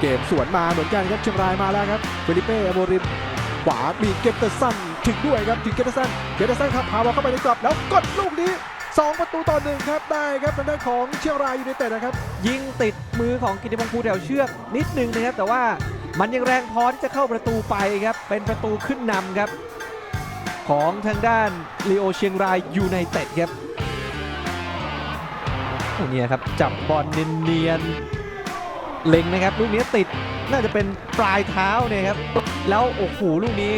เกมสวนมาเหมือนกันครับเชียงรายมาแล้วครับเฟลิเป้โมริมขวามีเกตเตอร์สันถึงด้วยครับถึงเกตเตอร์สันเกตเตอร์สันครับพาบอลเข้าไปในกรอบแล้วกดลูกนี้ 2 ประตูต่อหนึ่งครับได้ครับทางด้านของเชียงรายยูไนเต็ดนะครับ ยิงติดมือของกิติพงศ์ภูแถวเชือกนิดนึงนะครับ แต่ว่ามันยังแรงพอที่จะเข้าประตูไปครับ เป็นประตูขึ้นนำครับ ของทางด้านลีโอเชียงรายยูไนเต็ดครับโอ้เนี่ยครับจับบอลเนียนๆ เล็งนะครับลูกนี้ติดน่าจะเป็นปลายเท้าเนี่ยครับแล้วโอ้โหลูกนี้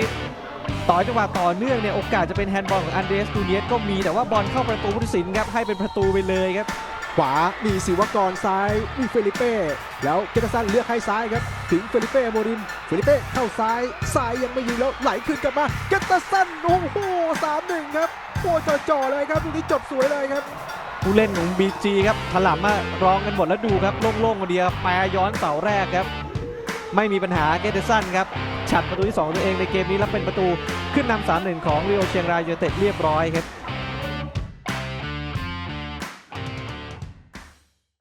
ต่อจังหวะต่อเนื่องเนี่ยโอกาสจะเป็นแฮนด์บอลของอันเดรสตูเนียสก็มีแต่ว่าบอลเข้าประตูผู้ตัดสินครับให้เป็นประตูไปเลยครับ ขวามีศิวกรซ้ายมีเฟลิเป้แล้วเกตาซันเลือกให้ซ้ายครับถึงเฟลิเป้โมริมเฟลิเป้เข้าซ้ายซ้ายยังไม่ยิงแล้วไหลขึ้นกลับมาเกตาซันโอ้โหสามหนึ่งครับโอ้จ่อๆเลยครับลูกนี้จบสวยเลยครับ ผู้เล่นของบีจีครับถล่มมารองกันหมดแล้วดูครับโล่งๆคนเดียวแปรย้อนเสาแรกครับ ไม่มีปัญหาเกเดสันครับฉัดประตูที่ 2 ตัวเองในเกมนี้แล้วเป็นประตูขึ้นนำ3-1ของเรียวเชียงรายยูเนเต็ดเรียบร้อยครับ